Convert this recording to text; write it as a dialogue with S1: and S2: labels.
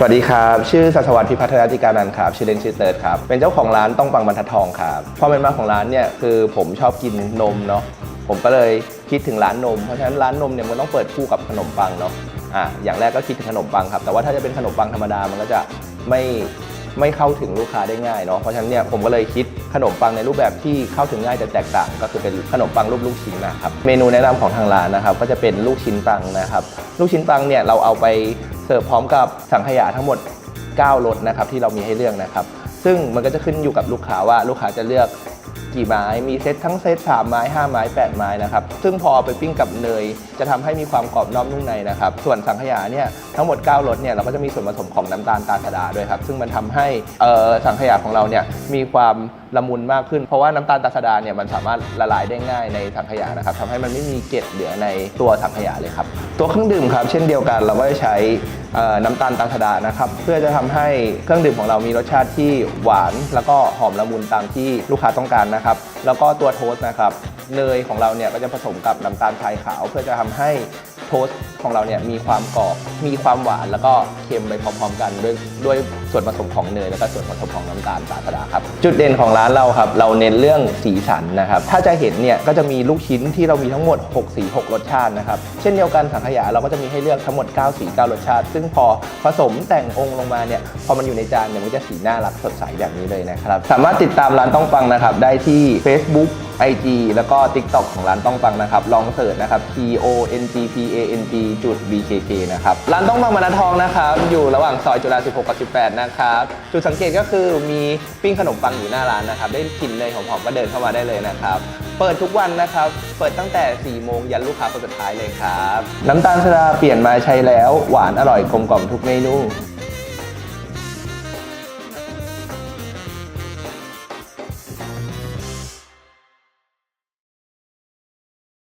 S1: สวัสดีครับ ชื่อสัสวัสดิ์พิพัฒนาธิการนันครับชื่อเล่นชื่อเติร์ดครับ เป็นเจ้าของร้านต้องปังบรรทัดทองครับความเป็นมาของร้านเนี่ยคือผมชอบกินนมเนาะผมก็เลยคิดถึงร้านนม เพราะฉะนั้นร้านนมเนี่ยมันต้องเปิดคู่กับขนมปังเนาะอะอย่างแรกก็คิดถึงขนมปังครับ แต่ว่าถ้าจะเป็นขนมปังธรรมดามันก็จะไม่ไม่เข้าถึงลูกค้าได้ง่ายเนาะเพราะฉะนั้นเนี่ยผมก็เลยคิดขนมปังในรูปแบบที่เข้าถึงง่ายแต่แตกต่าง ก็คือเป็นขนมปังรูปลูกชิ้นนะครับเมนูแนะนำของทางร้านนะครับก็จะเป็นลูกชิ้นปังนะครับลูกชิ้นปังเนี่ยเราเอาไป เสิร์ฟพร้อมกับสังขยาทั้งหมด 9รสนะครับที่เรามีให้เลือกนะครับ ซึ่งมันก็จะขึ้นอยู่กับลูกค้าว่าลูกค้าจะเลือก กี่ไม้ มีเซตทั้งเซต3ไม้5ไม้8ไม้นะครับ ซึ่งพอเอาไปปิ้งกับเนย จะทำให้มีความกรอบนอกนุ่มในนะครับ ส่วนสังขยาเนี่ยทั้งหมด9รสเนี่ยเราก็จะมีส่วนผสมของน้ำตาลตาลสดาด้วยครับ ซึ่งมันทำให้สังขยาของเราเนี่ยมีความละมุนมากขึ้น เพราะว่าน้ำตาลตาลสดาเนี่ยมันสามารถละลายได้ง่ายในสังขยานะครับทำให้มันไม่มีเกล็ดเหลือในตัวสังขยาเลยครับ ตัวเครื่องดื่มครับ เช่นเดียวกันเราก็จะใช้น้ำตาลตาลสดานะครับเพื่อจะทำให้เครื่องดื่มของเรามีรสชาติที่หวาน แล้วก็หอมละมุนตามที่ลูกค้าต้องการนะครับแล้วก็ตัวโทสต์นะครับ เนยของเราเนี่ยก็จะผสมกับน้ำตาลทรายขาว เพื่อจะทำให้ โทสของเราเนี่ยมีความกรอบ มีความหวานแล้วก็เค็มไปพร้อมๆกันด้วยด้วยส่วนผสมของเนยแล้วก็ส่วนผสมของน้ำตาลตาลสดาครับ จุดเด่นของร้านเราครับ เราเน้นเรื่องสีสันนะครับ ถ้าจะเห็นเนี่ยก็จะมีลูกชิ้นที่เรามีทั้งหมด 6 สี 6 รสชาตินะครับ เช่นเดียวกันสังขยาเราก็จะมีให้เลือกทั้งหมด 9 สี 9 รสชาติ ซึ่งพอผสมแต่งองค์ลงมาเนี่ยพอมันอยู่ในจานเนี่ยมันจะสีน่ารักสดใสแบบนี้เลยนะครับ สามารถติดตามร้านต้องฟังนะครับได้ที่ Facebook IG แล้วก็ TikTok ของร้านต้องฟังนะครับ ลองเสิร์ชนะครับ T O N G P A N G จุด B K K นะครับ ร้านต้องฟังบรรทัดทองนะครับ อยู่ระหว่างซอยจุฬา 16 กับ 18 นะครับ จุดสังเกตก็คือมีปิ้งขนมปังอยู่หน้าร้านนะครับ ได้กลิ่นเนยหอมๆก็เดินเข้ามาได้เลยนะครับ เปิดทุกวันนะครับ เปิดตั้งแต่ 4 โมงยันลูกค้าคนสุดท้ายเลยครับ น้ำตาลสดาเปลี่ยนมาใช้แล้ว หวานอร่อยกลมกล่อมทุกเมนู